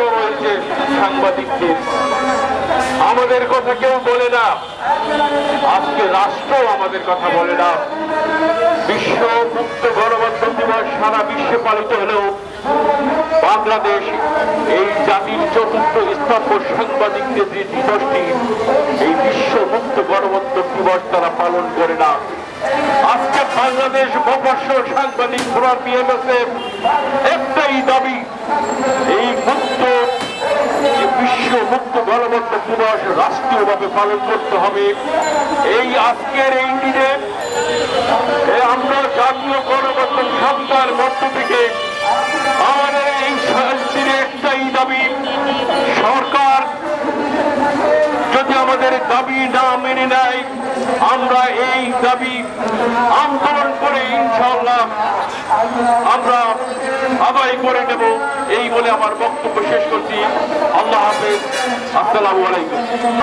রয়েছে সাংবাদিকদের। আমাদের কথা কেউ বলে না। আজকে রাষ্ট্র আমাদের কথা বলে না। বিশ্ব মুক্ত গণমাধ্যম দিবস সারা বিশ্বে পালিত হলেও বাংলাদেশ এই জাতির চতুর্থ স্তম্ভ সাংবাদিকদের যে দিবসটি, এই বিশ্ব মুক্ত গণমাধ্যম দিবস তারা পালন করে না। আজকে বাংলাদেশ মফস্বল সাংবাদিক ফোরাম একটাই দাবি মুক্ত গণতন্ত্র দিবস রাষ্ট্রীয়ভাবে পালন করতে হবে। এই আজকের এই দিনে আমরা জাতীয় গণতন্ত্র সত্তার মধ্য থেকে আমাদের এই দিনে একটাই দাবি, সরকার যদি আমাদের দাবি না মেনে নেয়, আমরা এই দাবি আন্দোলন করে ইনশাল্লাহ আমরা আদায় করে নেব। এই বলে আমার বক্তব্য শেষ করছি। আসসালামু আলাইকুম।